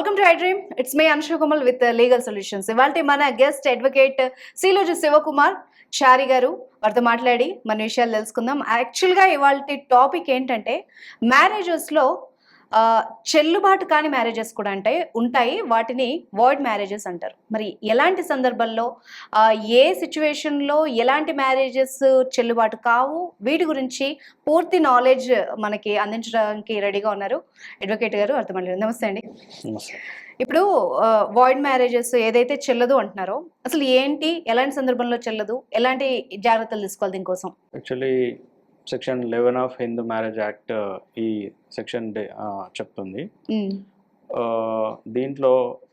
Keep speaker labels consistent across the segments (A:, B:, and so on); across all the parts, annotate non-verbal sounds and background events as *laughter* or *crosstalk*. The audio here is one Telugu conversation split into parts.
A: Welcome to I dream it's me Anushu Kumar with legal solutions ఇవాళ మన గెస్ట్ అడ్వకేట్ సీలోజు శివకుమార్ చారి గారు. వారితో మాట్లాడి మన విషయాలు తెలుసుకుందాం. యాక్చువల్గా ఇవాళ టాపిక్ ఏంటంటే మ్యారేజెస్లో చెల్లుబాటు కాని మ్యారేజెస్ కూడా అంటే ఉంటాయి. వాటిని వాయిడ్ మ్యారేజెస్ అంటారు. మరి ఎలాంటి సందర్భంలో ఏ సిచ్యువేషన్లో ఎలాంటి మ్యారేజెస్ చెల్లుబాటు కావు? వీటి గురించి పూర్తి నాలెడ్జ్ మనకి అందించడానికి రెడీగా ఉన్నారు అడ్వకేట్ గారు అర్థమలేదు నమస్తే అండి. ఇప్పుడు వాయిడ్ మ్యారేజెస్ ఏదైతే చెల్లదు అంటున్నారో అసలు ఏంటి? ఎలాంటి సందర్భంలో చెల్లదు? ఎలాంటి జాగ్రత్తలు తీసుకోవాలి దీనికోసం?
B: Actually section eleven of Hindu marriage act ఈ సెక్షన్ చెప్తుంది. దీంట్లో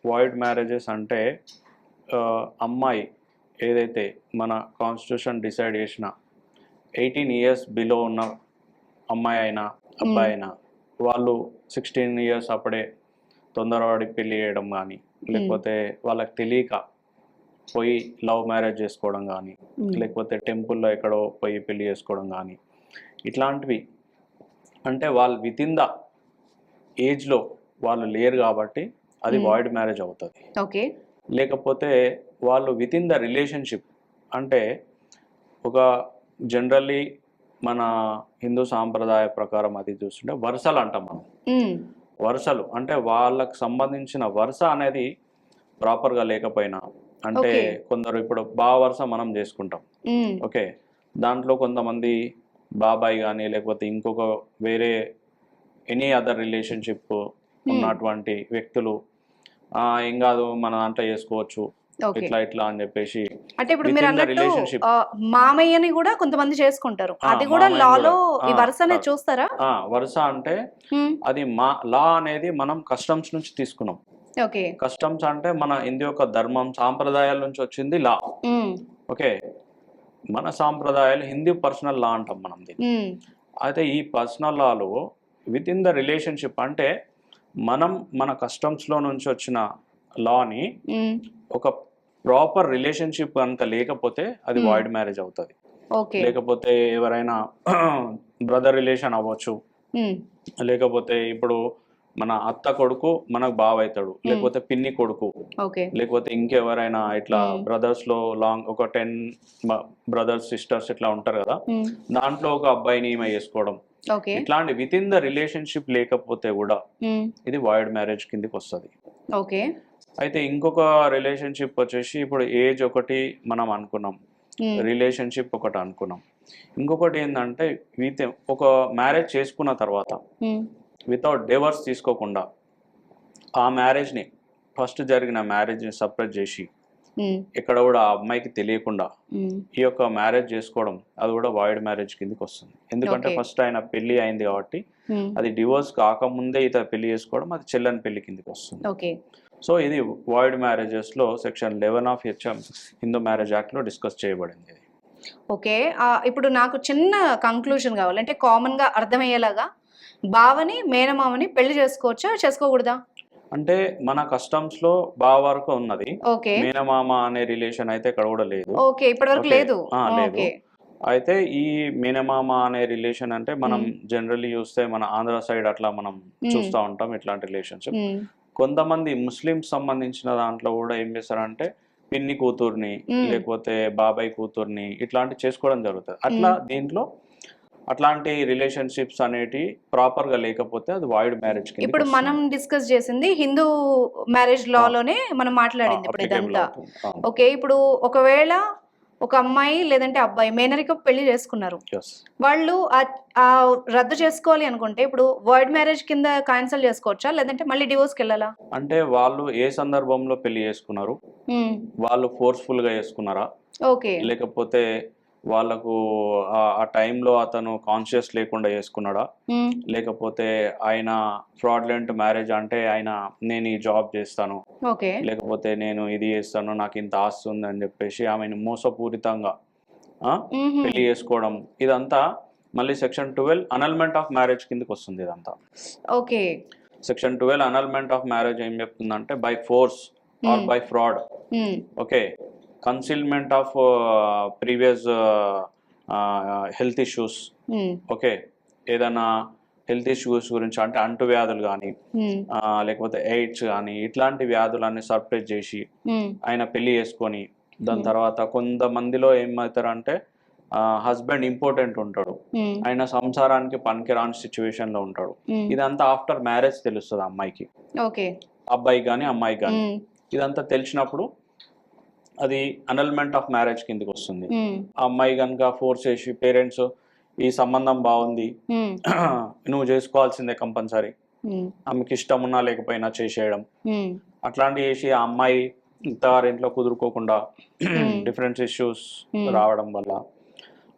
B: వాయిడ్ మ్యారేజెస్ అంటే అమ్మాయి ఏదైతే మన కాన్స్టిట్యూషన్ డిసైడ్ చేసిన ఎయిటీన్ ఇయర్స్ బిలో ఉన్న అమ్మాయి అయినా అబ్బాయి అయినా వాళ్ళు సిక్స్టీన్ ఇయర్స్ అప్పుడే తొందరపడి పెళ్ళి చేయడం కానీ లేకపోతే వాళ్ళకి తెలియక పోయి లవ్ మ్యారేజ్ చేసుకోవడం కానీ లేకపోతే టెంపుల్లో ఎక్కడో పోయి పెళ్ళి చేసుకోవడం కానీ ఇట్లాంటివి. అంటే వాళ్ళు విత్ ఇన్ ద ఏజ్లో వాళ్ళు లేరు కాబట్టి అది
A: Hmm.
B: వాయిడ్ మ్యారేజ్ అవుతుంది.
A: ఓకే.
B: లేకపోతే వాళ్ళు విత్ ఇన్ ద రిలేషన్షిప్ అంటే ఒక జనరల్లీ మన హిందూ సాంప్రదాయ ప్రకారం అది చూస్తుంటే వరుసలు అంటాం మనం.
A: ఉమ్,
B: వరుసలు అంటే వాళ్ళకు సంబంధించిన వరుస అనేది ప్రాపర్గా లేకపోయినా అంటే. కొందరు ఇప్పుడు బా వరుస మనం చేసుకుంటాం.
A: Um,
B: okay. దాంట్లో కొంతమంది బాబాయ్ కానీ లేకపోతే ఇంకొక వేరే ఎనీ అదర్ రిలేషన్షిప్ ఉన్నటువంటి వ్యక్తులు "ఆ, ఏం కాదు మన దాంట్లో చేసుకోవచ్చు ఇట్లా ఇట్లా అని చెప్పేసి
A: అంటే ఇప్పుడు మీరు అన్నట్టు మామయ్యని కూడా కొంతమంది చేసుకుంటారు. అది కూడా లాలో. ఈ
B: ఆ,
A: వరుస అనేది
B: ఆ.
A: చూస్తారా?
B: వరుస అంటే
A: ఉమ్,
B: అది మా లా అనేది మనం కస్టమ్స్ నుంచి తీసుకున్నాం.
A: ఓకే
B: కస్టమ్స్ అంటే మన హిందూ యొక్క ధర్మం సాంప్రదాయాల నుంచి వచ్చింది లా ఓకే మన సాంప్రదాయాలు హిందూ పర్సనల్ లా అంటాం మనం దీన్ని. అయితే ఈ personal Lalo with in the relationship అంటే మనం మన కస్టమ్స్లో నుంచి వచ్చిన లాని ఒక ప్రాపర్ రిలేషన్షిప్ కనుక లేకపోతే అది. వాయిడ్ మ్యారేజ్ అవుతుంది. లేకపోతే ఎవరైనా *clears throat* బ్రదర్ రిలేషన్ అవ్వచ్చు. లేకపోతే ఇప్పుడు మన అత్త కొడుకు మనకు బావ అవుతాడు లేకపోతే పిన్ని కొడుకు. లేకపోతే ఇంకెవరైనా ఇట్లా. బ్రదర్స్లో లాంగ్ ఒక టెన్ బ్రదర్స్ సిస్టర్స్ ఇట్లా ఉంటారు కదా. దాంట్లో ఒక అబ్బాయిని ఈమె చేసుకోవడం. ఇట్లాంటి విత్ ఇన్ ద రిలేషన్షిప్ లేకపోతే కూడా ఇది వాయిడ్ మ్యారేజ్ కిందకి వస్తుంది.
A: ఓకే.
B: అయితే ఇంకొక రిలేషన్షిప్ వచ్చేసి ఇప్పుడు ఏజ్ ఒకటి మనం అనుకున్నాం. రిలేషన్షిప్ ఒకటి అనుకున్నాం. ఇంకొకటి ఏంటంటే విత్ ఒక మ్యారేజ్ చేసుకున్న తర్వాత వితౌట్ డివర్స్ తీసుకోకుండా ఆ మ్యారేజ్ని ఫస్ట్ జరిగిన మ్యారేజ్ని సపరేట్ చేసి ఇక్కడ కూడా ఆ అమ్మాయికి తెలియకుండా ఈ యొక్క మ్యారేజ్ చేసుకోవడం అది కూడా వాయిడ్ మ్యారేజ్ కిందకి వస్తుంది. ఎందుకంటే. ఫస్ట్ ఆయన పెళ్ళి అయింది కాబట్టి అది డివోర్స్ కాకముందే ఇత పెళ్ళి చేసుకోవడం అది చెల్లని పెళ్ళి కిందకి వస్తుంది.
A: ఓకే
B: సో ఇది void మ్యారేజెస్లో section eleven of hmm Hindu marriage యాక్ట్లో డిస్కస్ చేయబడింది
A: ఓకే ఇప్పుడు నాకు చిన్న కంక్లూజన్ కావాలి. అంటే కామన్గా అర్థమయ్యేలాగా బావని మేనమామని పెళ్ళి చేసుకోవచ్చా చేసుకోకూడదా
B: అంటే మన కస్టమ్స్లో బావ వరకు ఉన్నది మేనమామ అనే రిలేషన్ అయితే ఇక్కడ కూడా లేదు
A: ఓకే ఇప్పటి వరకు. లేదు
B: లేదు. అయితే ఈ మేనమామ అనే రిలేషన్ అంటే మనం. జనరల్లీ చూస్తే మన ఆంధ్ర సైడ్ అట్లా మనం. చూస్తూ ఉంటాం ఇట్లాంటి రిలేషన్షిప్ కొంతమంది ముస్లిమ్స్ సంబంధించిన దాంట్లో కూడా ఏం చేస్తారంటే పిన్ని కూతుర్ని. లేకపోతే బాబాయ్ కూతుర్ని ఇట్లాంటి చేసుకోవడం జరుగుతుంది అట్లా దీంట్లో అట్లాంటి రిలేషన్షిప్స్ అనేటి ప్రాపర్గా లేకపోతే అది వాయిడ్ మ్యారేజ్
A: ఇప్పుడు మనం డిస్కస్ చేసింది హిందూ మ్యారేజ్ లాలోనే మనం మాట్లాడింది ఇప్పుడు ఇదంతా. ఓకే ఇప్పుడు ఒకవేళ ఒక అమ్మాయి లేదంటే అబ్బాయి మేనరిక పెళ్ళి చేసుకున్నారు. వాళ్ళు రద్దు చేసుకోవాలి అనుకుంటే ఇప్పుడు వర్డ్ మ్యారేజ్ కింద క్యాన్సిల్ చేసుకోవచ్చా? లేదంటే మళ్ళీ డివోర్స్కి వెళ్ళాలా?
B: అంటే వాళ్ళు ఏ సందర్భంలో పెళ్ళి చేసుకున్నారు? వాళ్ళు ఫోర్స్ఫుల్గా చేసుకున్నారా?
A: ఓకే.
B: లేకపోతే వాళ్ళకు ఆ- టైంలో అతను కాన్షియస్ లేకుండా చేసుకున్నాడా? లేకపోతే ఆయన ఫ్రాడ్లెంట్ మ్యారేజ్ అంటే ఆయన నేను ఈ జాబ్ చేస్తాను. లేకపోతే నేను ఇది చేస్తాను నాకు ఇంత ఆస్తి ఉంది అని చెప్పేసి ఆమెను మోసపూరితంగా పెళ్ళి చేసుకోవడం. ఇదంతా మళ్ళీ section twelve annulment of marriage కిందకి వస్తుంది ఇదంతా.
A: Okay.
B: Section twelve annulment of marriage ఏం చెప్తుందంటే by force or. By fraud okay. Concealment of previous health issues okay ఏదైనా హెల్త్ ఇష్యూస్ గురించి అంటే అంటువ్యాధులు కానీ
A: ఉమ్,
B: లేకపోతే ఎయిడ్స్ కానీ ఇట్లాంటి వ్యాధులన్నీ సర్ప్రైజ్ చేసి
A: ఉమ్,
B: ఆయన పెళ్ళి చేసుకొని దాని
A: Hmm.
B: తర్వాత కొంతమందిలో ఏమవుతారంటే హస్బెండ్ ఇంపార్టెంట్ ఉంటాడు. ఆయన సంసారానికి పనికిరాని సిచ్యువేషన్లో ఉంటాడు. ఇదంతా ఆఫ్టర్ మ్యారేజ్ తెలుస్తుంది అమ్మాయికి. అబ్బాయి కానీ అమ్మాయి కానీ ఇదంతా తెలిసినప్పుడు అది అనల్మెంట్ ఆఫ్ మ్యారేజ్ కిందకి వస్తుంది.
A: ఉమ్,
B: ఆ అమ్మాయి కనుక ఫోర్స్ చేసి పేరెంట్స్ ఈ సంబంధం బాగుంది.
A: ఉమ్, *clears throat*
B: నువ్వు చేసుకోవాల్సిందే కంపల్సరీ.
A: ఉమ్,
B: ఆమెకి ఇష్టం ఉన్నా లేకపోయినా చేసేయడం.
A: ఉమ్,
B: అట్లాంటివి చేసి ఆ అమ్మాయి ఇంట్లో కుదురుకోకుండా
A: Hmm. *clears throat*
B: Different issues
A: Hmm.
B: రావడం వల్ల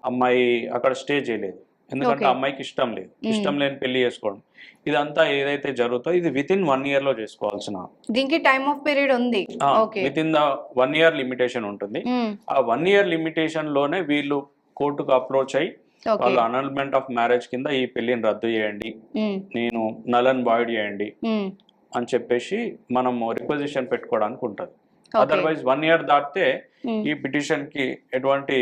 B: అమ్మాయి అక్కడ స్టే చేయలేదు. ఎందుకంటే. అమ్మాయికి ఇష్టం లేదు. ఇష్టం లేని పెళ్ళి చేసుకోవడం. ఇదంతా ఏదైతే జరుగుతుందో ఇది విత్ ఇన్ వన్ ఇయర్లో చేసుకోవాల్సిన
A: దీనికి టైమ్ ఆఫ్ పీరియడ్ ఉంది.
B: Within the one year limitation ఉంటుంది. ఆ వన్ ఇయర్ లిమిటేషన్లోనే వీళ్ళు కోర్టుకు అప్రోచ్ అయ్యి వాళ్ళు అనల్మెంట్ ఆఫ్ మ్యారేజ్ కింద ఈ పెళ్ళిని రద్దు చేయండి. నేను నలన్ బాయిడ్ చేయండి అని చెప్పేసి మనం రిక్వజిషన్ పెట్టుకోవడానికి ఉంటుంది. అదర్వైజ్ వన్ ఇయర్ దాటితే ఈ పిటిషన్కి ఎటువంటి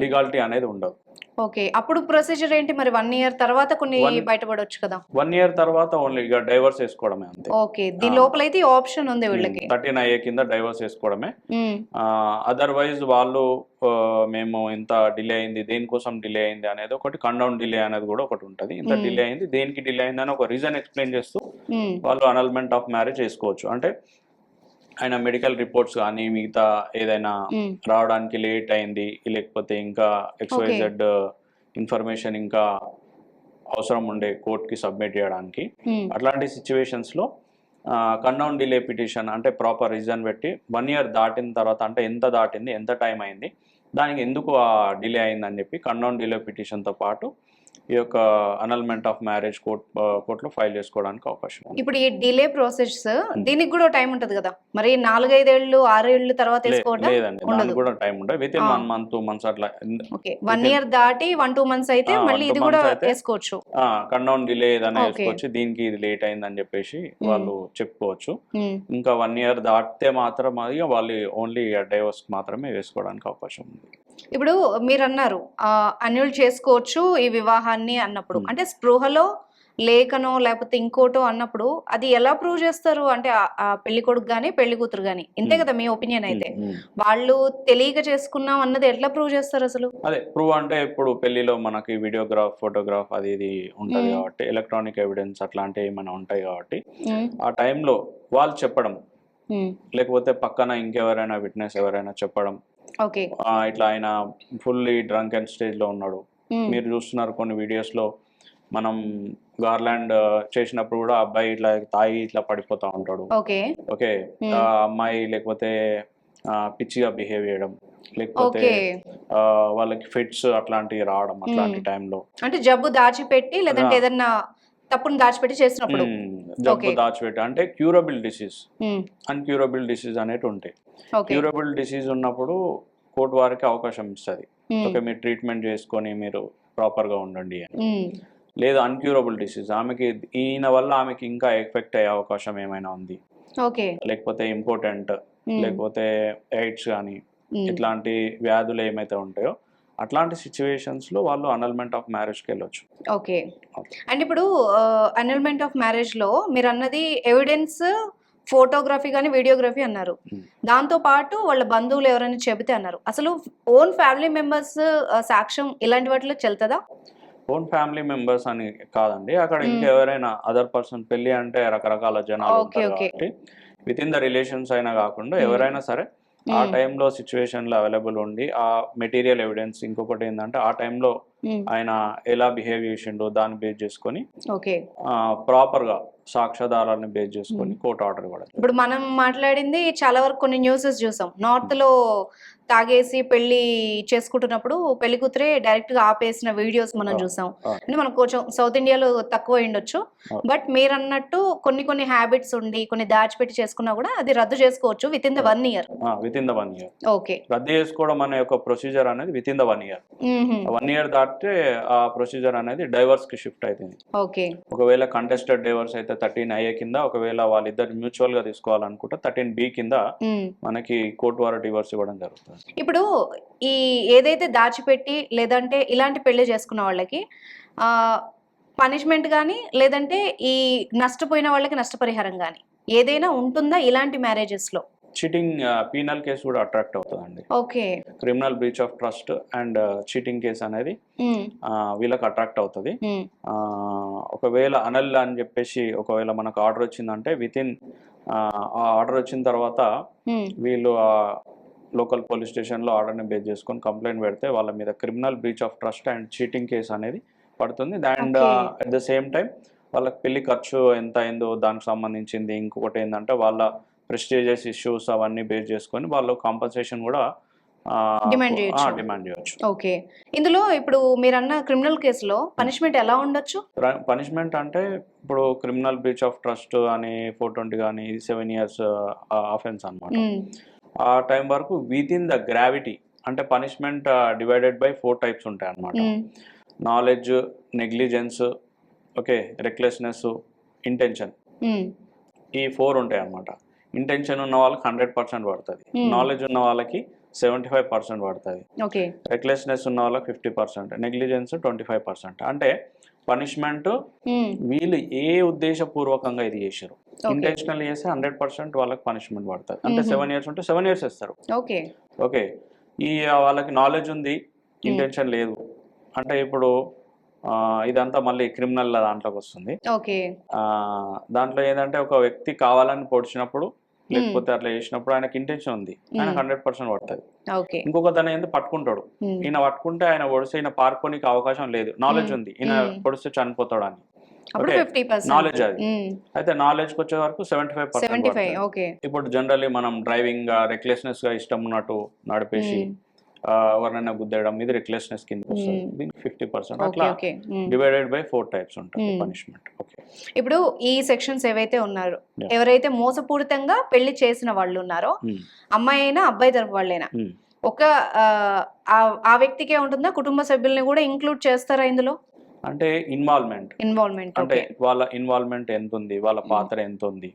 B: లీగాలిటీ అనేది ఉండదు.
A: ఓకే. అప్పుడు ప్రొసీజర్ ఏంటి? మరి వన్ ఇయర్ తర్వాత కొన్ని బయటపడవచ్చు కదా.
B: వన్ ఇయర్ తర్వాత ఓన్లీ ఇక డైవర్స్ వేసుకోవడమే అంతే.
A: ఓకే. దీని. లోపల అయితే ఆప్షన్ ఉంది వీళ్ళకి.
B: థర్టీన్ అయ్యే కింద డైవర్స్ వేసుకోవడమే
A: ఉమ్,
B: అదర్వైజ్ వాళ్ళు మేము ఇంత డిలే అయింది దేనికోసం డిలే అయింది అనేది ఒకటి కండౌన్ డిలే అనేది కూడా ఒకటి ఉంటుంది. ఇంత. డిలే అయింది దేనికి డిలే అయింది అని ఒక రీజన్ ఎక్స్ప్లెయిన్ చేస్తూ వాళ్ళు అనల్మెంట్ ఆఫ్ మ్యారేజ్ చేసుకోవచ్చు. అంటే ఆయన మెడికల్ రిపోర్ట్స్ కానీ మిగతా ఏదైనా రావడానికి లేట్ అయింది లేకపోతే ఇంకా ఎక్స్వైజెడ్ ఇన్ఫర్మేషన్ ఇంకా అవసరం ఉండే కోర్ట్కి సబ్మిట్ చేయడానికి. అట్లాంటి సిచ్యువేషన్స్లో కన్నౌన్ డిలే పిటిషన్ అంటే ప్రాపర్ రీజన్ పెట్టి వన్ ఇయర్ దాటిన తర్వాత అంటే ఎంత దాటింది ఎంత టైం అయింది దానికి ఎందుకు డిలే అయిందని చెప్పి కన్నౌన్ డిలే పిటిషన్తో పాటు ఈ యొక్క అనల్మెంట్ ఆఫ్ మ్యారేజ్ కోర్ట్ కోర్టులో ఫైల్ చేసుకోవడానికి అవకాశం ఉంది.
A: ఇప్పుడు ఈ డిలే ప్రాసెస్ దీనికి కూడా టైం ఉంటది కదా? మరి నాలుగైదేళ్ళు ఆరేళ్ళు తర్వాత
B: లేదండి
A: ఉండదు.
B: దానికి కూడా టైం ఉంటుంది within. One month two months అట్లా.
A: వన్ ఇయర్ దాటి వన్ టూ మంత్స్ అయితే మళ్ళీ ఇది కూడా వేసుకోవచ్చు.
B: కన్నౌన్ డిలే ఏదైనా. వేసుకోవచ్చు. దీనికి ఇది లేట్ అయిందని చెప్పేసి వాళ్ళు చెప్పుకోవచ్చు.
A: ఉమ్,
B: ఇంకా వన్ ఇయర్ దాటితే మాత్రం అది వాళ్ళు ఓన్లీ డైవర్స్ మాత్రమే వేసుకోవడానికి అవకాశం ఉంది.
A: ఇప్పుడు మీరు అన్నారు అన్యులు చేసుకోవచ్చు ఈ వివాహాన్ని అన్నప్పుడు. అంటే స్పృహలో లేఖనో లేకపోతే ఇంకోటో అన్నప్పుడు అది ఎలా ప్రూవ్ చేస్తారు? అంటే పెళ్ళి కొడుకు గానీ పెళ్ళి కూతురు గానీ? ఇంతే. కదా మీ ఒపీనియన్ అయితే. వాళ్ళు తెలియక చేసుకున్నాం అన్నది ఎట్లా ప్రూవ్ చేస్తారు అసలు?
B: అదే ప్రూవ్ అంటే ఇప్పుడు పెళ్ళిలో మనకి వీడియోగ్రాఫ్ ఫోటోగ్రాఫ్ అది ఇది ఉంటది. కాబట్టి ఎలక్ట్రానిక్ ఎవిడెన్స్ అట్లాంటివి ఏమైనా ఉంటాయి కాబట్టి ఆ టైంలో వాళ్ళు చెప్పడం. లేకపోతే పక్కన ఇంకెవరైనా విట్నెస్ ఎవరైనా చెప్పడం. ఇట్లా ఆయన ఫుల్లీ డ్రంక్ అండ్ స్టేజ్లో ఉన్నాడు. మీరు చూస్తున్నారు కొన్ని వీడియోస్లో మనం గార్లాండ్ చేసినప్పుడు కూడా అబ్బాయి ఇట్లా తాగి ఇట్లా పడిపోతా ఉంటాడు.
A: ఓకే.
B: అమ్మాయి లేకపోతే పిచ్చిగా బిహేవ్ చేయడం. లేకపోతే వాళ్ళకి ఫిట్స్ అట్లాంటివి రావడం అట్లాంటి. టైంలో.
A: అంటే జబ్బు దాచిపెట్టి లేదంటే. ఏదన్నా తప్పును దాచిపెట్టి చేసినప్పుడు.
B: జబ్బు. దాచిపెట్టి అంటే క్యూరబుల్ డిసీజ్. అన్క్యూరబుల్ డిసీజ్ అనేవి ఉంటాయి క్యూరబుల్ డిసీజ్ ఉన్నప్పుడు కోర్టు వారికి అవకాశం ఇస్తుంది. ఓకే మీరు ట్రీట్మెంట్ చేసుకొని మీరు ప్రాపర్గా ఉండండి అని.
A: ఉమ్,
B: లేదు అన్క్యూరబుల్ డిసీజ్. ఆమెకి ఈయన వల్ల ఆమెకి ఇంకా ఎఫెక్ట్ అయ్యే అవకాశం ఏమైనా ఉంది?
A: ఓకే.
B: లేకపోతే ఇంపార్టెంట్
A: ఉమ్,
B: లేకపోతే ఎయిడ్స్ కానీ ఇట్లాంటి వ్యాధులు ఏమైతే ఉంటాయో అట్లాంటి సిచ్యువేషన్స్లో వాళ్ళు అనల్మెంట్ ఆఫ్ మ్యారేజ్కి వెళ్ళొచ్చు.
A: ఓకే. అండ్ ఇప్పుడు అన్యుల్మెంట్ ఆఫ్ మ్యారేజ్లో మీరు అన్నది ఎవిడెన్స్ ఫోటోగ్రఫీ కానీ వీడియోగ్రఫీ అన్నారు
B: Hmm.
A: దాంతో పాటు వాళ్ళ బంధువులు ఎవరైనా చెబితే అన్నారు అసలు ఓన్ ఫ్యామిలీ మెంబర్స్ సాక్ష్యం ఇలాంటి వాటిలో చెల్తుందా
B: ఓన్ ఫ్యామిలీ మెంబర్స్ అని కాదండి అక్కడ
A: Hmm.
B: ఇంకెవరైనా అదర్ పర్సన్ పెళ్ళి అంటే రకరకాల జనాలు ఉంటారు. కాబట్టి విత్ ఇన్ ద రిలేషన్స్ అయినా కాకుండా
A: Hmm.
B: ఎవరైనా సరే ఆ. టైంలో సిచ్యువేషన్లో అవైలబుల్ ఉండి ఆ మెటీరియల్ ఎవిడెన్స్ ఇంకొకటి ఏంటంటే ఆ టైంలో ఆయన ఎలా బిహేవ్ చేసిండో దాన్ని బేస్ చేసుకొని
A: ఓకే
B: ప్రాపర్గా సాక్ష్యాధారాలను బేస్ చేసుకొని కోర్టు ఆర్డర్ ఇవ్వడం
A: ఇప్పుడు మనం మాట్లాడింది చాలా వరకు కొన్ని న్యూసెస్ చూసాం. నార్త్లో తాగేసి పెళ్ళి చేసుకుంటున్నప్పుడు పెళ్ళి కూతురే డైరెక్ట్గా ఆపేసిన వీడియోస్ మనం చూసాం. అంటే మనకు కొంచెం సౌత్ ఇండియాలో తక్కువ ఉండొచ్చు. బట్ మీరు అన్నట్టు కొన్ని కొన్ని హ్యాబిట్స్ ఉండి కొన్ని దాచిపెట్టి చేసుకున్నా కూడా అది రద్దు చేసుకోవచ్చు within the one year
B: within the one year
A: okay
B: రద్దు చేసుకోవడం అనే ఒక ప్రొసీజర్ అనేది within the one year one year దాటితే ఆ ప్రొసీజర్ అనేది డైవర్స్కి షిఫ్ట్ అవుతుంది
A: ఓకే.
B: ఒకవేళ కంటెస్టెడ్ డైవర్స్ అయితే థర్టీన్ అయ్యే కింద ఒకవేళ వాళ్ళిద్దరు మ్యూచువల్గా తీసుకోవాలనుకుంటే థర్టీన్ బి కింద మనకి కోర్టు వారు డివోర్స్ ఇవ్వడం జరుగుతుంది.
A: ఇప్పుడు ఈ ఏదైతే దాచిపెట్టి లేదంటే ఇలాంటి పెళ్ళి చేసుకున్న వాళ్ళకి ఆ పనిష్మెంట్ కానీ లేదంటే ఈ నష్టపోయిన వాళ్ళకి నష్టపరిహారం కానీ ఏదైనా ఉంటుందా ఇలాంటి మ్యారేజెస్లో?
B: చీటింగ్ పీనల్ కేసు కూడా అట్రాక్ట్ అవుతుందండి.
A: Okay.
B: Criminal breach of trust and cheating case అనేది ఆ, వీళ్ళకి అట్రాక్ట్ అవుతుంది. ఆ, ఒకవేళ అనల్ అని చెప్పేసి ఒకవేళ మనకు ఆర్డర్ వచ్చిందంటే విత్ ఇన్ ఆ ఆర్డర్ వచ్చిన తర్వాత
A: ఉమ్,
B: వీళ్ళు ఆ లోకల్ పోలీస్ స్టేషన్లో ఆర్డర్ని బేస్ చేసుకొని కంప్లైంట్ పెడితే వాళ్ళ మీద criminal breach of trust and cheating case అనేది పడుతుంది. And. At the same time వాళ్ళకి పెళ్ళి ఖర్చు ఎంత అయిందో దానికి సంబంధించింది ఇంకొకటి ఏంటంటే వాళ్ళ ప్రెస్టీజియస్ ఇష్యూస్ అవన్నీ బేస్ చేసుకొని వాళ్ళు కాంపన్సేషన్ కూడా. డిమాండ్ చేయొచ్చు.
A: ఓకే. ఇందులో ఇప్పుడు మీరు అన్న క్రిమినల్ కేసులో పనిష్మెంట్ ఎలా ఉండొచ్చు?
B: పనిష్మెంట్ అంటే ఇప్పుడు క్రిమినల్ బ్రీచ్ ఆఫ్ ట్రస్ట్ అని ఫోర్ ట్వంటీ కానీ సెవెన్ ఇయర్స్ అఫెన్స్ అన్నమాట.
A: ఉమ్,
B: ఆ టైం వరకు విత్ ఇన్ ద గ్రావిటీ అంటే punishment divided by four types ఉంటాయి అన్నమాట.
A: ఉమ్,
B: knowledge negligence okay recklessness intention ఈ ఫోర్ ఉంటాయి అన్నమాట. ఇంటెన్షన్ ఉన్న వాళ్ళకి హండ్రెడ్ పర్సెంట్ పడుతుంది.
A: Hmm.
B: నాలెడ్జ్ ఉన్న వాళ్ళకి సెవెంటీ ఫైవ్ పర్సెంట్ పడుతుంది రెక్లెస్నెస్ ఉన్న వాళ్ళకి fifty percent negligence twenty five percent అంటే పనిష్మెంట్
A: ఉమ్,
B: వీళ్ళు ఏ ఉద్దేశపూర్వకంగా ఇది చేశారు? ఇంటెన్షనల్ చేస్తే హండ్రెడ్ పర్సెంట్ వాళ్ళకి పనిష్మెంట్ పడుతుంది. అంటే. సెవెన్ ఇయర్స్ ఉంటే సెవెన్ ఇయర్స్ ఇస్తారు
A: ఓకే.
B: ఓకే. ఈ వాళ్ళకి నాలెడ్జ్ ఉంది ఇంటెన్షన్ లేదు. అంటే ఇప్పుడు ఇదంతా మళ్ళీ క్రిమినల్ దాంట్లోకి వస్తుంది. దాంట్లో ఏంటంటే ఒక వ్యక్తి కావాలని పొడిచినప్పుడు లేకపోతే అట్లా చేసినప్పుడు ఆయనకి ఇంటెన్షన్ ఉంది. ఆయన. హండ్రెడ్ పర్సెంట్ పడుతుంది. ఇంకొక తన ఏంది? పట్టుకుంటాడు. ఈయన పట్టుకుంటే ఆయన పొడిస్తే ఈయన పారిపోనికి అవకాశం లేదు. నాలెడ్జ్. ఉంది. ఈయన. పొడిస్తే చనిపోతాడు అని. నాలెడ్జ్ అది. అయితే నాలెడ్జ్కి వచ్చే వరకు సెవెంటీ ఫైవ్ పర్సెంట్ ఇప్పుడు జనరల్లీ మనం డ్రైవింగ్ రెక్లెస్నెస్గా ఇష్టం ఉన్నట్టు నడిపేసి ఎవరినైనా గుద్దేయడం ఇది రెక్లెస్నెస్ కింద వస్తుంది.
A: Hmm.
B: ఫిఫ్టీ పర్సెంట్ అట్లా. డివైడెడ్ బై ఫోర్ టైప్స్ ఉంటాయి
A: Hmm.
B: పనిష్మెంట్ ఓకే
A: ఇప్పుడు ఈ సెక్షన్స్ ఏవైతే ఉన్నారో. ఎవరైతే మోసపూరితంగా పెళ్ళి చేసిన వాళ్ళు ఉన్నారో అమ్మాయి అయినా అబ్బాయి తరపు వాళ్ళైనా
B: Hmm.
A: ఒక ఆ, వ్యక్తికే ఉంటుందా? కుటుంబ సభ్యుల్ని కూడా ఇంక్లూడ్ చేస్తారా ఇందులో?
B: అంటే ఇన్వాల్వ్మెంట్
A: ఇన్వాల్వ్మెంట్
B: అంటే వాళ్ళ ఇన్వాల్వ్మెంట్ ఎంత ఉంది వాళ్ళ
A: Hmm.
B: పాత్ర ఎంత ఉంది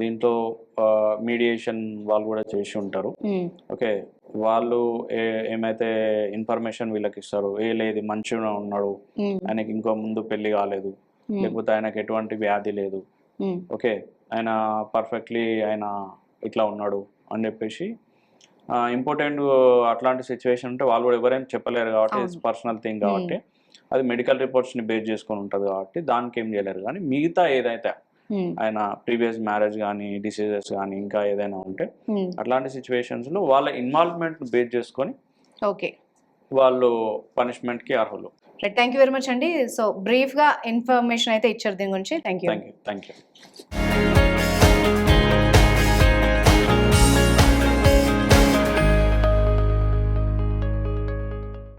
B: దీంట్లో మీడియేషన్ వాళ్ళు కూడా చేసి ఉంటారు. ఓకే వాళ్ళు ఏమైతే ఇన్ఫర్మేషన్ వీళ్ళకి ఇస్తారు ఏ లేదు మంచిగా ఉన్నాడు ఆయనకి ఇంకో ముందు పెళ్ళి కాలేదు లేకపోతే ఆయనకి ఎటువంటి వ్యాధి లేదు. ఓకే ఆయన పర్ఫెక్ట్లీ ఆయన ఇట్లా ఉన్నాడు అని చెప్పేసి ఇంపార్టెంట్ అట్లాంటి సిచ్యువేషన్ ఉంటే వాళ్ళు కూడా ఎవరైనా చెప్పలేరు కాబట్టి. పర్సనల్ థింగ్ కాబట్టి అది మెడికల్ రిపోర్ట్స్ని బేస్ చేసుకొని ఉంటుంది కాబట్టి దానికి ఏం చేయలేరు. కానీ మిగతా ఏదైతే ఆయన ప్రీవియస్ మ్యారేజ్ కానీ డిసీజెస్ కానీ ఇంకా ఏదైనా ఉంటే
A: ఉమ్,
B: అట్లాంటి సిచ్యువేషన్స్లో వాళ్ళ ఇన్వాల్వ్మెంట్ బేస్ చేసుకొని
A: ఓకే
B: వాళ్ళు పనిష్మెంట్కి అర్హులు.
A: థ్యాంక్ యూ వెరీ మచ్ అండి. సో బ్రీఫ్గా ఇన్ఫర్మేషన్ అయితే ఇచ్చారు దీని గురించి.
B: Thank you thank you